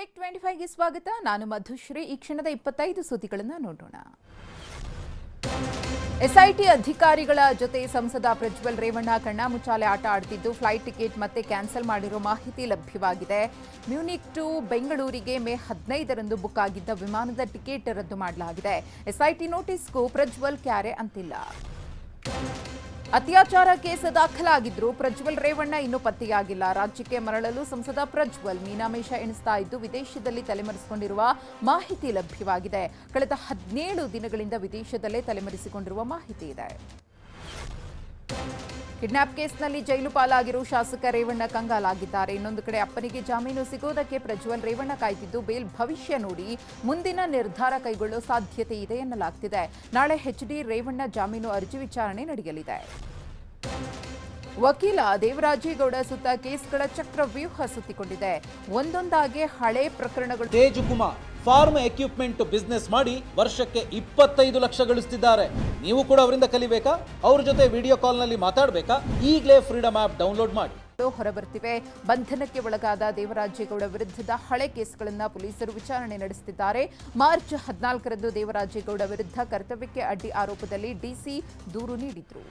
Quick twenty ಫೈವ್ಗೆ ಸ್ವಾಗತ. ನಾನು ಮಧುಶ್ರೀ. ಈ ಕ್ಷಣದ ಇಪ್ಪತ್ತೈದು ಸುದ್ದಿಗಳನ್ನು ನೋಡೋಣ. ಎಸ್ಐಟಿ ಅಧಿಕಾರಿಗಳ ಜೊತೆ ಸಂಸದ ಪ್ರಜ್ವಲ್ ರೇವಣ್ಣ ಕಣ್ಣಾಮುಚ್ಚಾಲೆ ಆಟ ಆಡ್ತಿದ್ದು. ಫ್ಲೈಟ್ ಟಿಕೆಟ್ ಮತ್ತೆ ಕ್ಯಾನ್ಸಲ್ ಮಾಡಿರೋ ಮಾಹಿತಿ ಲಭ್ಯವಾಗಿದೆ. ಮ್ಯೂನಿಕ್ ಟು ಬೆಂಗಳೂರಿಗೆ ಮೇ ಹದಿನೈದರಂದು ಬುಕ್ ಆಗಿದ್ದ ವಿಮಾನದ ಟಿಕೆಟ್ ರದ್ದು ಮಾಡಲಾಗಿದೆ. ಎಸ್ಐಟಿ ನೋಟಿಸ್ಗೂ ಪ್ರಜ್ವಲ್ ಕ್ಯಾರೆ ಅಂತಿಲ್ಲ. ಅತ್ಯಾಚಾರ ಕೇಸ್ ದಾಖಲಾಗಿದ್ರು ಪ್ರಜ್ವಲ್ ರೇವಣ್ಣ ಇನ್ನೂ ಪತ್ತೆಯಾಗಿಲ್ಲ. ರಾಜ್ಯಕ್ಕೆ ಮರಳಲು ಸಂಸದ ಪ್ರಜ್ವಲ್ ಮೀನಾಮೇಶ ಎಣಿಸ್ತಾ ಇದ್ದು, ವಿದೇಶದಲ್ಲಿ ತಲೆಮರೆಸಿಕೊಂಡಿರುವ ಮಾಹಿತಿ ಲಭ್ಯವಾಗಿದೆ. ಕಳೆದ ಹದಿನೇಳು ದಿನಗಳಿಂದ ವಿದೇಶದಲ್ಲೇ ತಲೆಮರೆಸಿಕೊಂಡಿರುವ ಮಾಹಿತಿ ಇದೆ. ಕಿಡ್ನಾಪ್ ಕೇಸ್ನಲ್ಲಿ ಜೈಲು ಪಾಲಾಗಿರುವ ಶಾಸಕ ರೇವಣ್ಣ ಕಂಗಾಲಾಗಿದ್ದಾರೆ. ಇನ್ನೊಂದು ಕಡೆ ಅಪ್ಪನಿಗೆ ಜಾಮೀನು ಸಿಗೋದಕ್ಕೆ ಪ್ರಜ್ವಲ್ ರೇವಣ್ಣ ಕಾಯ್ತಿದ್ದು ಬೇಲ್ ಭವಿಷ್ಯ ನೋಡಿ ಮುಂದಿನ ನಿರ್ಧಾರ ಕೈಗೊಳ್ಳುವ ಸಾಧ್ಯತೆ ಇದೆ ಎನ್ನಲಾಗ್ತಿದೆ. ನಾಳೆ ಎಚ್ಡಿ ರೇವಣ್ಣ ಜಾಮೀನು ಅರ್ಜಿ ವಿಚಾರಣೆ ನಡೆಯಲಿದೆ. ವಕೀಲ ದೇವರಾಜೇಗೌಡ ಸುತ್ತ ಕೇಸ್ಗಳ ಚಕ್ರವ್ಯೂಹ ಸುತ್ತಿಕೊಂಡಿದೆ. ಒಂದೊಂದಾಗಿ ಹಳೆ ಪ್ರಕರಣಗಳು ತೇಜುಕುಮಾರ್ ಫಾರ್ಮ್ ಎಕ್ವಿಪ್ಮೆಂಟ್ ಬಿಸ್ನೆಸ್ ಮಾಡಿ ವರ್ಷಕ್ಕೆ ಇಪ್ಪತ್ತೈದು ಲಕ್ಷ ಗಳಿಸ್ತಿದ್ದಾರೆ. ನೀವು ಕೂಡ ಅವರಿಂದ ಕಲಿಬೇಕಾ? ಅವ್ರ ಜೊತೆ ವಿಡಿಯೋ ಕಾಲ್ನಲ್ಲಿ ಮಾತಾಡಬೇಕಾ? ಈಗಲೇ ಫ್ರೀಡಮ್ ಆ್ಯಪ್ ಡೌನ್ಲೋಡ್ ಮಾಡಿ. ಹೊರಬರ್ತಿವೆ. ಬಂಧನಕ್ಕೆ ಒಳಗಾದ ದೇವರಾಜೇಗೌಡ ವಿರುದ್ಧದ ಹಳೆ ಕೇಸ್ಗಳನ್ನು ಪೊಲೀಸರು ವಿಚಾರಣೆ ನಡೆಸುತ್ತಿದ್ದಾರೆ ಮಾರ್ಚ್ ಹದಿನಾಲ್ಕರಂದು ದೇವರಾಜೇಗೌಡ ವಿರುದ್ಧ ಕರ್ತವ್ಯಕ್ಕೆ ಅಡ್ಡಿ ಆರೋಪದಲ್ಲಿ ಡಿಸಿ ದೂರು ನೀಡಿದ್ರು.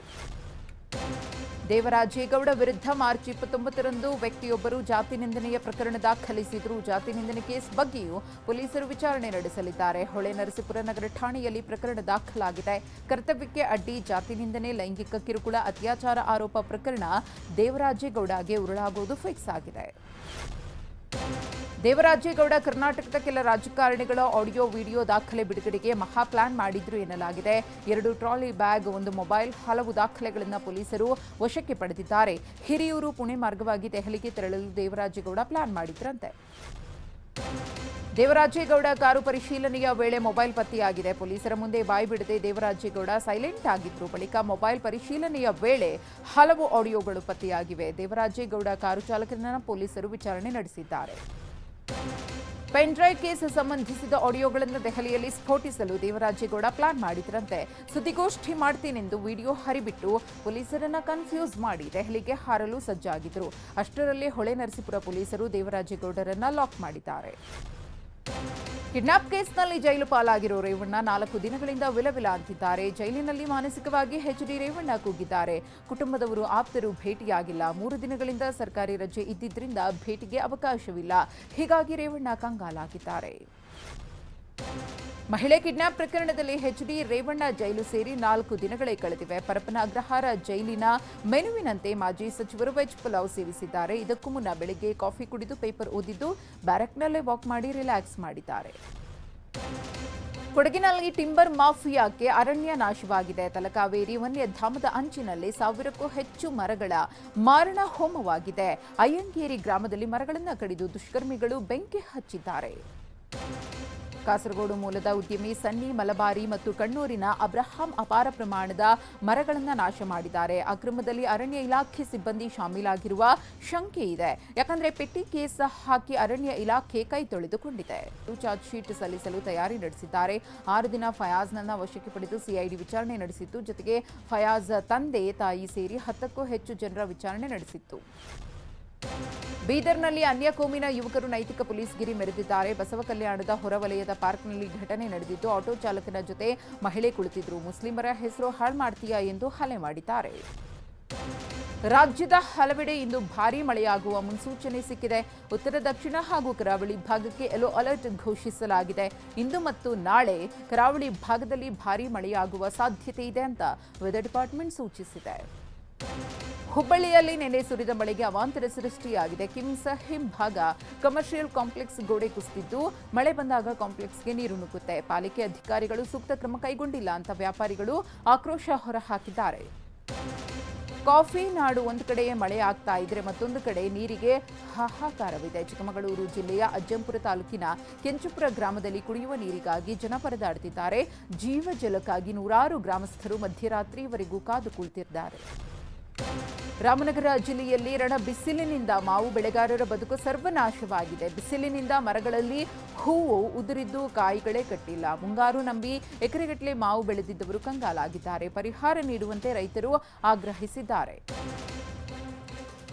ದೇವರಾಜೇಗೌಡ ವಿರುದ್ಧ ಮಾರ್ಚ್ ಇಪ್ಪತ್ತೊಂಬತ್ತರಂದು ವ್ಯಕ್ತಿಯೊಬ್ಬರು ಜಾತಿ ನಿಂದನೆಯ ಪ್ರಕರಣ ದಾಖಲಿಸಿದ್ರು. ಜಾತಿ ನಿಂದನೆ ಕೇಸ್ ಬಗ್ಗೆಯೂ ಪೊಲೀಸರು ವಿಚಾರಣೆ ನಡೆಸಲಿದ್ದಾರೆ. ಹೊಳೆ ನರಸೀಪುರ ನಗರ ಠಾಣೆಯಲ್ಲಿ ಪ್ರಕರಣ ದಾಖಲಾಗಿದೆ. ಕರ್ತವ್ಯಕ್ಕೆ ಅಡ್ಡಿ, ಜಾತಿ ನಿಂದನೆ, ಲೈಂಗಿಕ ಕಿರುಕುಳ, ಅತ್ಯಾಚಾರ ಆರೋಪ ಪ್ರಕರಣ ದೇವರಾಜೇಗೌಡಗೆ ಉರುಳಾಗುವುದು ಫಿಕ್ಸ್ ಆಗಿದೆ. ದೇವರಾಜೇಗೌಡ ಕರ್ನಾಟಕದ ಕೆಲ ರಾಜಕಾರಣಿಗಳ ಆಡಿಯೋ, ವಿಡಿಯೋ ದಾಖಲೆ ಬಿಡುಗಡೆಗೆ ಮಹಾ ಪ್ಲಾನ್ ಮಾಡಿದ್ರು ಎನ್ನಲಾಗಿದೆ. ಎರಡು ಟ್ರಾಲಿ ಬ್ಯಾಗ್, ಒಂದು ಮೊಬೈಲ್, ಹಲವು ದಾಖಲೆಗಳನ್ನು ಪೊಲೀಸರು ವಶಕ್ಕೆ ಪಡೆದಿದ್ದಾರೆ. ಹಿರಿಯೂರು, ಪುಣೆ ಮಾರ್ಗವಾಗಿ ದೆಹಲಿಗೆ ತೆರಳಲು ದೇವರಾಜೇಗೌಡ ಪ್ಲಾನ್ ಮಾಡಿದ್ರಂತೆ. ದೇವರಾಜೇಗೌಡ ಕಾರು ಪರಿಶೀಲನೆಯ ವೇಳೆ ಮೊಬೈಲ್ ಪತ್ತೆಯಾಗಿದೆ. ಪೊಲೀಸರ ಮುಂದೆ ಬಾಯಿ ಬಿಡದೆ ದೇವರಾಜೇಗೌಡ ಸೈಲೆಂಟ್ ಆಗಿದ್ರು. ಬಳಿಕ ಮೊಬೈಲ್ ಪರಿಶೀಲನೆಯ ವೇಳೆ ಹಲವು ಆಡಿಯೋಗಳು ಪತ್ತೆಯಾಗಿವೆ. ದೇವರಾಜೇಗೌಡ ಕಾರು ಚಾಲಕನನ್ನ ಪೊಲೀಸರು ವಿಚಾರಣೆ ನಡೆಸಿದ್ದಾರೆ. ಪೆನ್ ಡ್ರೈವ್ ಕೇಸ್ ಸಂಬಂಧಿಸಿದ ಆಡಿಯೋಗಳನ್ನು ದೆಹಲಿಯಲ್ಲಿ ಸ್ಫೋಟಿಸಲು ದೇವರಾಜೇಗೌಡ ಪ್ಲಾನ್ ಮಾಡಿದ್ರಂತೆ. ಸುದ್ದಿಗೋಷ್ಠಿ ಮಾಡ್ತೀನೆಂದು ವಿಡಿಯೋ ಹರಿಬಿಟ್ಟು ಪೊಲೀಸರನ್ನ ಕನ್ಫ್ಯೂಸ್ ಮಾಡಿ ದೆಹಲಿಗೆ ಹಾರಲು ಸಜ್ಜಾಗಿದ್ದರು ಅಷ್ಟರಲ್ಲಿ ಹೊಳೆ ನರಸೀಪುರ ಪೊಲೀಸರು ದೇವರಾಜೇಗೌಡರನ್ನ ಲಾಕ್ ಮಾಡಿದ್ದಾರೆ. ಕಿಡ್ನಾಪ್ ಕೇಸ್ನಲ್ಲಿ ಜೈಲು ಪಾಲಾಗಿರೋ ರೇವಣ್ಣ ನಾಲ್ಕು ದಿನಗಳಿಂದ ವಿಲವಿಲ ಅಂತಿದ್ದಾರೆ ಜೈಲಿನಲ್ಲಿ ಮಾನಸಿಕವಾಗಿ ಎಚ್ಡಿ ರೇವಣ್ಣ ಕೂಗಿದ್ದಾರೆ. ಕುಟುಂಬದವರು ಆಪ್ತರು ಭೇಟಿಯಾಗಿಲ್ಲ. ಮೂರು ದಿನಗಳಿಂದ ಸರ್ಕಾರಿ ರಜೆ ಇದ್ದಿದ್ದರಿಂದ ಭೇಟಿಗೆ ಅವಕಾಶವಿಲ್ಲ. ಹೀಗಾಗಿ ರೇವಣ್ಣ ಕಂಗಾಲಾಗಿದ್ದಾರೆ. ಮಹಿಳೆ ಕಿಡ್ನಾಪ್ ಪ್ರಕರಣದಲ್ಲಿ ಹೆಚ್ಡಿ ರೇವಣ್ಣ ಜೈಲು ಸೇರಿ ನಾಲ್ಕು ದಿನಗಳೇ ಕಳೆದಿವೆ. ಪರಪನ ಅಗ್ರಹಾರ ಜೈಲಿನ ಮೆನುವಿನಂತೆ ಮಾಜಿ ಸಚಿವರು ವೆಜ್ ಪುಲಾವ್ ಸೇವಿಸಿದ್ದಾರೆ. ಇದಕ್ಕೂ ಮುನ್ನ ಬೆಳಗ್ಗೆ ಕಾಫಿ ಕುಡಿದು ಪೇಪರ್ ಓದಿದ್ದು ಬ್ಯಾರಕ್ನಲ್ಲೇ ವಾಕ್ ಮಾಡಿ ರಿಲ್ಯಾಕ್ಸ್ ಮಾಡಿದ್ದಾರೆ. ಕೊಡಗಿನಲ್ಲಿ ಟಿಂಬರ್ ಮಾಫಿಯಾಕ್ಕೆ ಅರಣ್ಯ ನಾಶವಾಗಿದೆ. ತಲಕಾವೇರಿ ವನ್ಯಧಾಮದ ಅಂಚಿನಲ್ಲಿ ಸಾವಿರಕ್ಕೂ ಹೆಚ್ಚು ಮರಗಳ ಮಾರಣ ಹೋಮವಾಗಿದೆ. ಅಯ್ಯಂಗೇರಿ ಗ್ರಾಮದಲ್ಲಿ ಮರಗಳನ್ನು ಕಡಿದು ದುಷ್ಕರ್ಮಿಗಳು ಬೆಂಕಿ ಹಚ್ಚಿದ್ದಾರೆ. ಕಾಸರಗೋಡು ಮೂಲದ ಉದ್ಯಮಿ ಸನ್ನಿ ಮಲಬಾರಿ ಮತ್ತು ಕಣ್ಣೂರಿನ ಅಬ್ರಹಾಂ ಅಪಾರ ಪ್ರಮಾಣದ ಮರಗಳನ್ನು ನಾಶ ಮಾಡಿದ್ದಾರೆ. ಅಕ್ರಮದಲ್ಲಿ ಅರಣ್ಯ ಇಲಾಖೆ ಸಿಬ್ಬಂದಿ ಶಾಮೀಲಾಗಿರುವ ಶಂಕೆ ಇದೆ. ಯಾಕಂದ್ರೆ ಪೆಟ್ಟಿ ಕೇಸ್ ಹಾಕಿ ಅರಣ್ಯ ಇಲಾಖೆ ಕೈ ತೊಳೆದುಕೊಂಡಿದೆ. ಚಾರ್ಜ್ ಶೀಟ್ ಸಲ್ಲಿಸಲು ತಯಾರಿ ನಡೆಸಿದ್ದಾರೆ. ಆರು ದಿನ ಫಯಾಜ್ನನ್ನ ವಶಕ್ಕೆ ಪಡೆದು ಸಿಐಡಿ ವಿಚಾರಣೆ ನಡೆಸಿತ್ತು. ಜೊತೆಗೆ ಫಯಾಜ್ ತಂದೆ, ತಾಯಿ ಸೇರಿ ಹತ್ತಕ್ಕೂ ಹೆಚ್ಚು ಜನರ ವಿಚಾರಣೆ ನಡೆಸಿತ್ತು. ಬೀದರ್ನಲ್ಲಿ ಅನ್ಯ ಕೋಮಿನ ಯುವಕರು ನೈತಿಕ ಪೊಲೀಸ್ ಗಿರಿ ಮೆರೆದಿದ್ದಾರೆ. ಬಸವ ಕಲ್ಯಾಣದ ಹೊರವಲಯದ ಪಾರ್ಕ್ನಲ್ಲಿ ಘಟನೆ ನಡೆದಿದ್ದು, ಆಟೋ ಚಾಲಕನ ಜೊತೆ ಮಹಿಳೆ ಕುಳಿತಿದ್ರು. ಮುಸ್ಲಿಮರ ಹೆಸರು ಹಾಳು ಮಾಡ್ತೀಯಾ ಎಂದು ಹಲ್ಲೆ ಮಾಡಿದ್ದಾರೆ. ರಾಜ್ಯದ ಹಲವೆಡೆ ಇಂದು ಭಾರೀ ಮಳೆಯಾಗುವ ಮುನ್ಸೂಚನೆ ಸಿಕ್ಕಿದೆ. ಉತ್ತರ, ದಕ್ಷಿಣ ಹಾಗೂ ಕರಾವಳಿ ಭಾಗಕ್ಕೆ ಯೆಲ್ಲೋ ಅಲರ್ಟ್ ಘೋಷಿಸಲಾಗಿದೆ. ಇಂದು ಮತ್ತು ನಾಳೆ ಕರಾವಳಿ ಭಾಗದಲ್ಲಿ ಭಾರೀ ಮಳೆಯಾಗುವ ಸಾಧ್ಯತೆ ಇದೆ ಅಂತ ವೆದರ್ ಡಿಪಾರ್ಟ್ಮೆಂಟ್ ಸೂಚಿಸಿದೆ. ಹುಬ್ಬಳ್ಳಿಯಲ್ಲಿ ನಿನ್ನೆ ಸುರಿದ ಮಳೆಗೆ ಅವಾಂತರ ಸೃಷ್ಟಿಯಾಗಿದೆ. ಕಿಮ್ಸ್ ಹಿಂಭಾಗ ಕಮರ್ಷಿಯಲ್ ಕಾಂಪ್ಲೆಕ್ಸ್ ಗೋಡೆ ಕುಸಿದಿದ್ದು, ಮಳೆ ಬಂದಾಗ ಕಾಂಪ್ಲೆಕ್ಸ್ಗೆ ನೀರು ನುಗ್ಗುತ್ತೆ. ಪಾಲಿಕೆ ಅಧಿಕಾರಿಗಳು ಸೂಕ್ತ ಕ್ರಮ ಕೈಗೊಂಡಿಲ್ಲ ಅಂತ ವ್ಯಾಪಾರಿಗಳು ಆಕ್ರೋಶ ಹೊರಹಾಕಿದ್ದಾರೆ. ಕಾಫಿ ನಾಡು ಒಂದು ಕಡೆ ಮಳೆ ಆಗ್ತಾ ಇದ್ರೆ ಮತ್ತೊಂದು ಕಡೆ ನೀರಿಗೆ ಹಾಹಾಕಾರವಿದೆ. ಚಿಕ್ಕಮಗಳೂರು ಜಿಲ್ಲೆಯ ಅಜ್ಜಂಪುರ ತಾಲೂಕಿನ ಕೆಂಚುಪುರ ಗ್ರಾಮದಲ್ಲಿ ಕುಡಿಯುವ ನೀರಿಗಾಗಿ ಜನ ಪರದಾಡುತ್ತಿದ್ದಾರೆ ಜೀವ ಜಲಕ್ಕಾಗಿ ನೂರಾರು ಗ್ರಾಮಸ್ಥರು ಮಧ್ಯರಾತ್ರಿವರೆಗೂ ಕಾದು ಕುಳಿತಿದ್ದಾರೆ. ರಾಮನಗರ ಜಿಲ್ಲೆಯಲ್ಲಿ ರಣ ಬಿಸಿಲಿನಿಂದ ಮಾವು ಬೆಳೆಗಾರರ ಬದುಕು ಸರ್ವನಾಶವಾಗಿದೆ. ಬಿಸಿಲಿನಿಂದ ಮರಗಳಲ್ಲಿ ಹೂವು ಉದುರಿದ್ದು ಕಾಯಿಗಳೇ ಕಟ್ಟಿಲ್ಲ. ಮುಂಗಾರು ನಂಬಿ ಎಕರೆಗಟ್ಟಲೆ ಮಾವು ಬೆಳೆದಿದ್ದವರು ಕಂಗಾಲಾಗಿದ್ದಾರೆ. ಪರಿಹಾರ ನೀಡುವಂತೆ ರೈತರು ಆಗ್ರಹಿಸಿದ್ದಾರೆ.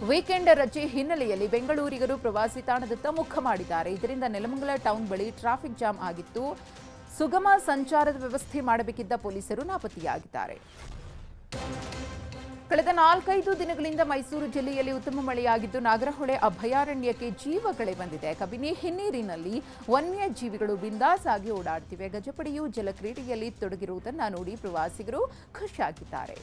ವೀಕೆಂಡ್ ರಜೆ ಹಿನ್ನೆಲೆಯಲ್ಲಿ ಬೆಂಗಳೂರಿಗರು ಪ್ರವಾಸಿ ತಾಣದತ್ತ ಮುಖ ಮಾಡಿದ್ದಾರೆ. ಇದರಿಂದ ನೆಲಮಂಗಲ ಟೌನ್ ಬಳಿ ಟ್ರಾಫಿಕ್ ಜಾಮ್ ಆಗಿತ್ತು. ಸುಗಮ ಸಂಚಾರದ ವ್ಯವಸ್ಥೆ ಮಾಡಬೇಕಿದ್ದ ಪೊಲೀಸರು ನಾಪತ್ತೆಯಾಗಿದ್ದಾರೆ. ಕಳೆದ ನಾಲ್ಕೈದು ದಿನಗಳಿಂದ ಮೈಸೂರು ಜಿಲ್ಲೆಯಲ್ಲಿ ಉತ್ತಮ ಮಳೆಯಾಗಿದ್ದು ನಾಗರಹೊಳೆ ಅಭಯಾರಣ್ಯಕ್ಕೆ ಜೀವಗಳೇ ಬಂದಿದೆ. ಕಬಿನಿ ಹಿನ್ನೀರಿನಲ್ಲಿ ವನ್ಯಜೀವಿಗಳು ಬಿಂದಾಸಾಗಿ ಓಡಾಡ್ತಿವೆ. ಗಜಪಡೆಯು ಜಲಕ್ರೀಡೆಯಲ್ಲಿ ತೊಡಗಿರುವುದನ್ನು ನೋಡಿ ಪ್ರವಾಸಿಗರು ಖುಷಿಯಾಗಿದ್ದಾರೆ.